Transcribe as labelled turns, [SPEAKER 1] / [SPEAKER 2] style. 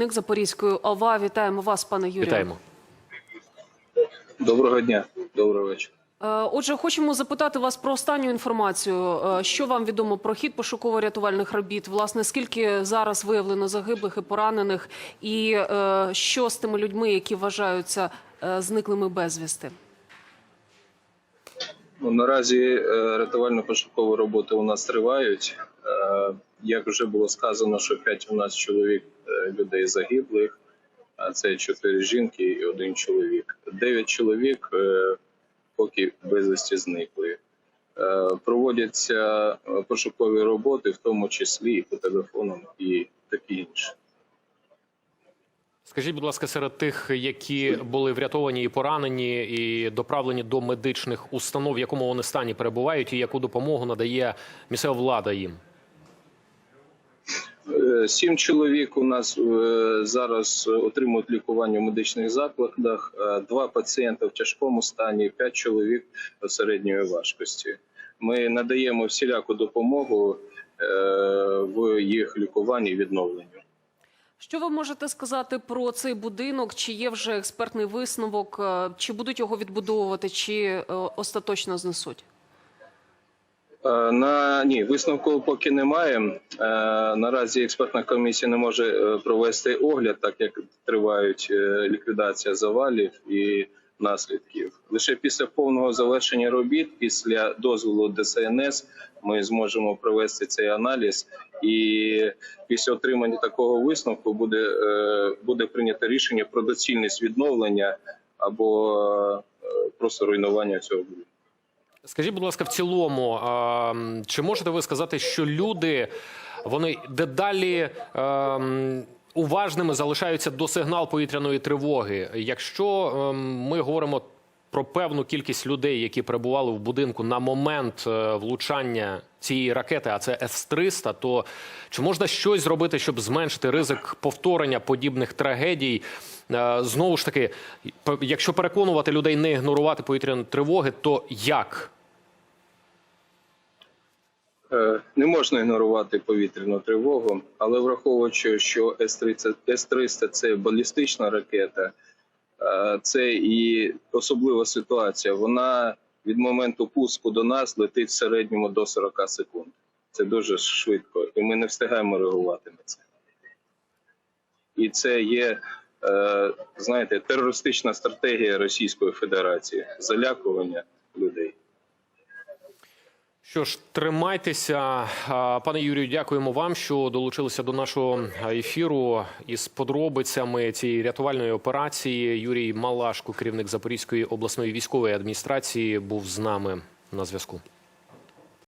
[SPEAKER 1] керівник Запорізької ОВА. Вітаємо вас, пане Юрію.
[SPEAKER 2] Вітаємо.
[SPEAKER 3] Доброго дня, доброго вечора.
[SPEAKER 1] Е, Отже, хочемо запитати вас про останню інформацію. Е, Що вам відомо про хід пошуково-рятувальних робіт? Власне, скільки зараз виявлено загиблих і поранених, і е, що з тими людьми, які вважаються зниклими безвісти?
[SPEAKER 3] Ну, наразі рятувально-пошукові роботи у нас тривають. Як вже було сказано, що 5 у нас чоловік людей загиблих, це 4 жінки і один чоловік. 9 чоловік е, поки безвісті зникли. Е, Проводяться е, пошукові роботи, в тому числі і по телефонам, і таке інше.
[SPEAKER 2] Скажіть, будь ласка, серед тих, які були врятовані і поранені, і доправлені до медичних установ, в якому вони стані перебувають, і яку допомогу надає місцева влада їм?
[SPEAKER 3] Сім чоловік у нас е, зараз отримують лікування в медичних закладах. е, Два пацієнти в тяжкому стані, п'ять чоловік середньої важкості. Ми надаємо всіляку допомогу е, в їх лікуванні і відновленню.
[SPEAKER 1] Що ви можете сказати про цей будинок? Чи є вже експертний висновок? Чи будуть його відбудовувати, чи остаточно знесуть?
[SPEAKER 3] Е, На ні, висновку поки немає. Е, Наразі експертна комісія не може е, провести огляд, так як тривають ліквідація завалів і наслідків. Лише після повного завершення робіт, після дозволу ДСНС, ми зможемо провести цей аналіз. І після отримання такого висновку буде, буде прийнято рішення про доцільність відновлення або просто руйнування цього будинку.
[SPEAKER 2] Скажіть, будь ласка, в цілому, чи можете ви сказати, що люди вони дедалі уважними залишаються до сигнал повітряної тривоги? Якщо ем, ми говоримо про певну кількість людей, які перебували в будинку на момент е, влучання цієї ракети, а це С-300, то чи можна щось зробити, щоб зменшити ризик повторення подібних трагедій? Е, Знову ж таки, якщо переконувати людей не ігнорувати повітряні тривоги, то як?
[SPEAKER 3] Е, Не можна ігнорувати повітряну тривогу, але враховуючи, що С-300 С-300 – це балістична ракета, це і особлива ситуація. Вона від моменту пуску до нас летить в середньому до 40 секунд. Це дуже швидко, і ми не встигаємо реагувати на це. І це є, е, знаєте, терористична стратегія Російської Федерації залякування людей.
[SPEAKER 2] Що ж, тримайтеся, пане Юрію. Дякуємо вам, що долучилися до нашого ефіру із подробицями цієї рятувальної операції. Юрій Малашко, керівник Запорізької обласної військової адміністрації, був з нами на зв'язку.